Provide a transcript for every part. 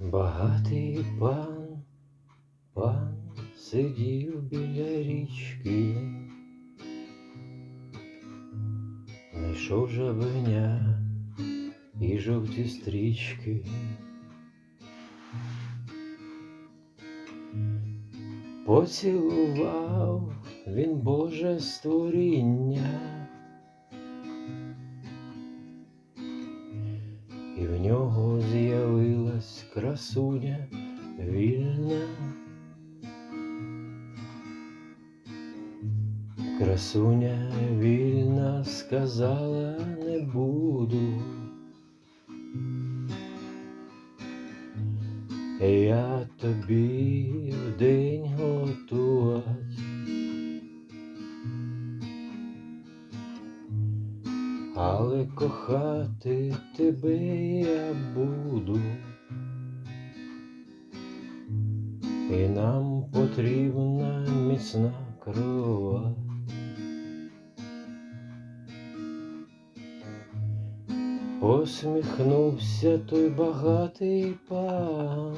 Багатий пан, пан сидів біля річки, знайшов жабеня і жовті стрічки. Поцілував він Боже створіння, красуня вільна. Красуня вільна сказала не буду. Я тобі вдень готувать, але кохати тебе я буду, і нам потрібна міцна кровать. Посміхнувся той багатий пан.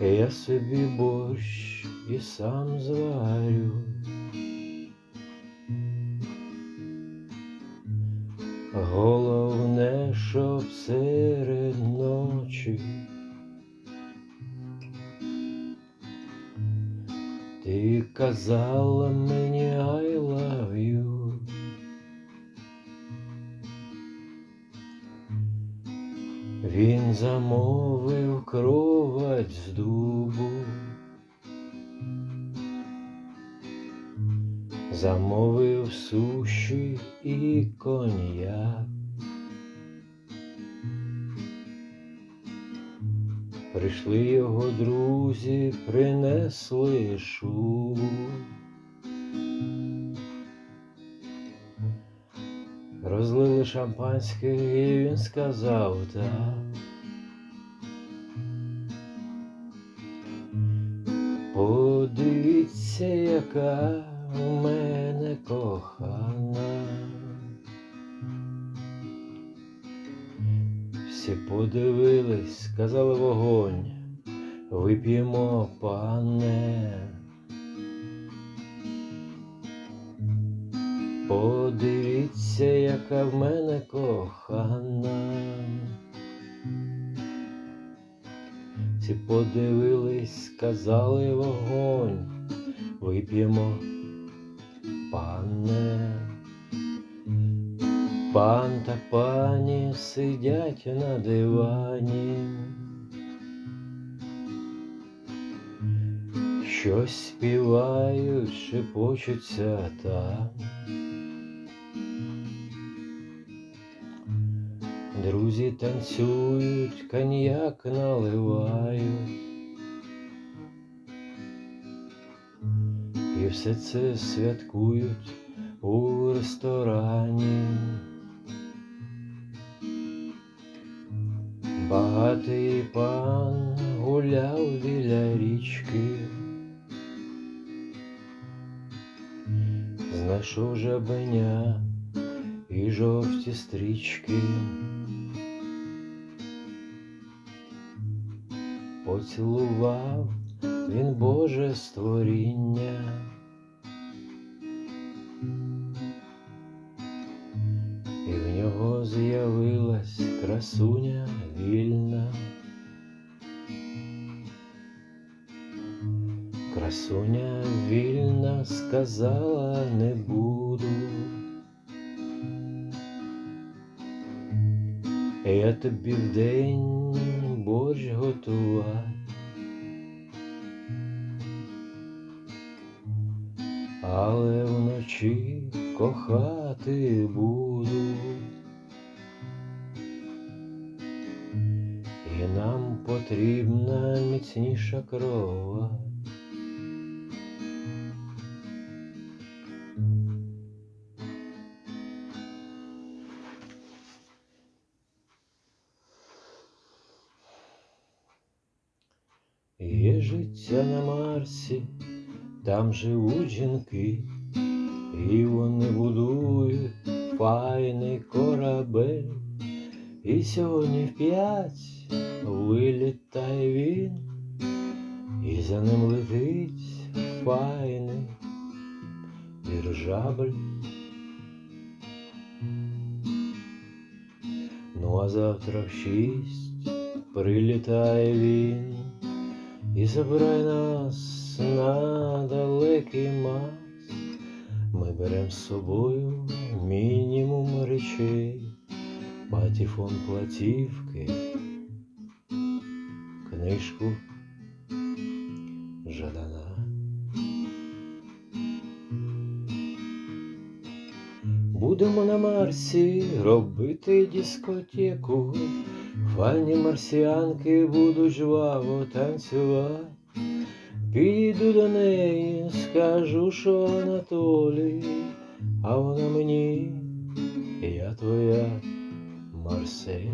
Я собі борщ і сам зварю. Головне, щоб серед ночі ти казала мені I love you. Він замовив кровать з дубу, замовив суші і коньяк. Прийшли його друзі, принесли шубу. Розлили шампанське, і він сказав так. Подивіться, яка у мене кохана. Всі подивились, сказали вогонь, вип'ємо, пане. Подивіться, яка в мене кохана. Всі подивились, сказали вогонь, вип'ємо, пане. Пан та пані сидять на дивані. Щось співають, шепочуться там. Друзі танцюють, коньяк наливають. І все це святкують у ресторані. Багатий пан гуляв біля річки, знайшов жабеня і жовті стрічки. Поцілував він Боже створіння. Красуня вільна. Красуня вільна сказала не буду. Я тобі вдень борщ готувати. Але вночі кохати буду. Потрібна міцніша крова. Є життя на Марсі, там живуть жінки, і вони будують файний корабель, І сьогодні в п'ять вилітає він, і за ним летить файний дирижабль. Ну а завтра в шість прилітає він і забирає нас на далекий мас. Ми берем з собою мінімум речей, патефон платівки, книжку Жадана. Будемо на Марсі робити дискотеку, файні марсіанки будуть жваво танцювати. Піду до неї, скажу, що Анатолій, а вона мені, я твоя Марсель.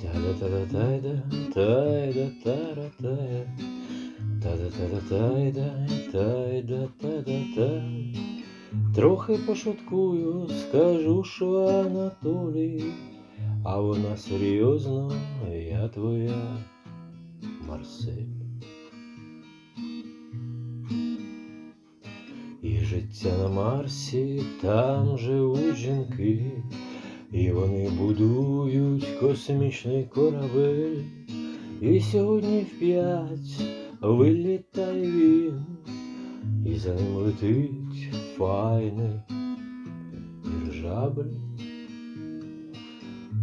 Та-да-та-да-тайда, тайда-тара-тая, та-да-та-да-тайда, тайда-та-да-та. Трохи пошуткую, скажу, що Анатолій, а вона серйозно, я твоя Марсель. Життя на Марсі, там живуть жінки, і вони будують космічний корабель. І сьогодні в п'ять вилітає він, і за ним летить файний дирижабль.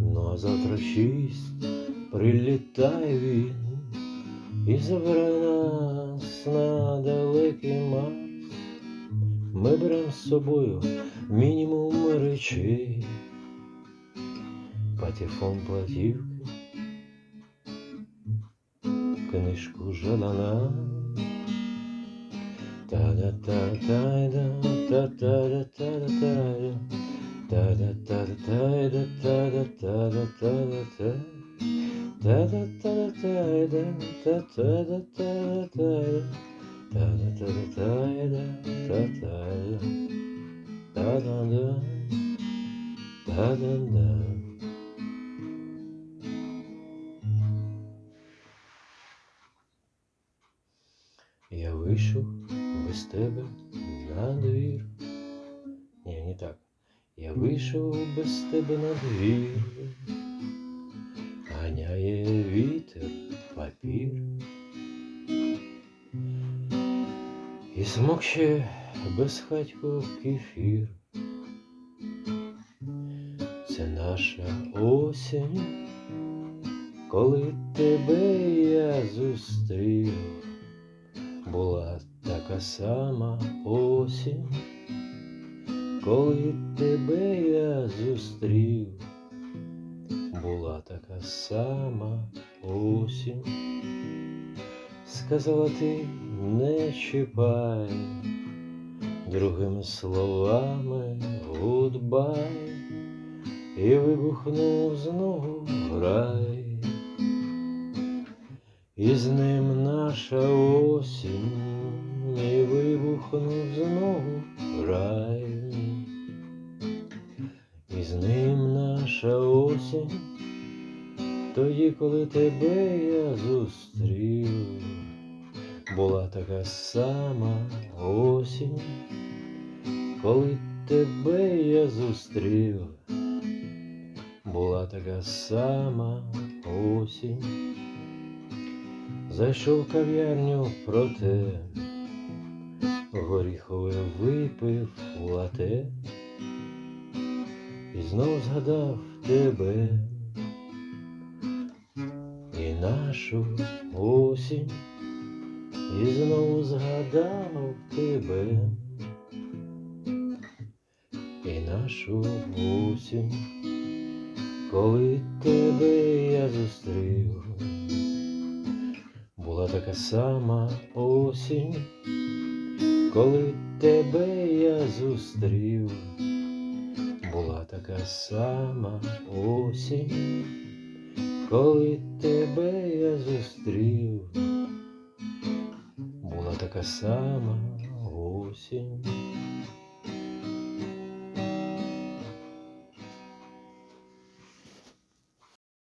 Ну а завтра в шість прилітає він і забере нас на далекий Марс. Ми берем з собою мінімум речей, патефон платівки, книжку Жадана. Та-да-та-тайда, та-та-да-та-да-тайда, та-да-та-да-тайда, та-да-та-да-та-да-та. Та-да-та-да-тайда, та-та-да-та-да-тайда, та-да-та-да-тайда, та-тайда, та-да-да, та-да-да. Я вийшов без тебе на двір. Ні, не так. Я вийшов без тебе на двір. Ганяє вітер папір. І смокче безхатько кефір. Це наша осінь, коли тебе я зустрів. Була така сама осінь, коли тебе я зустрів, була така сама осінь, сказала ти не чіпай, другими словами гудбай, і вибухнув знову рай. І з ним наша осінь. І вибухнув знову рай. І з ним наша осінь, тоді, коли тебе я зустрів, була така сама осінь, коли тебе я зустрів, була така сама осінь. Зайшов в кав'ярню проте, горіхове випив лате, і знов згадав тебе і нашу осінь, і знов згадав тебе. І нашу осінь, коли тебе я зустрів. Була така сама осінь, коли тебе я зустрів, була така сама осінь, коли тебе я зустрів, така сама осень.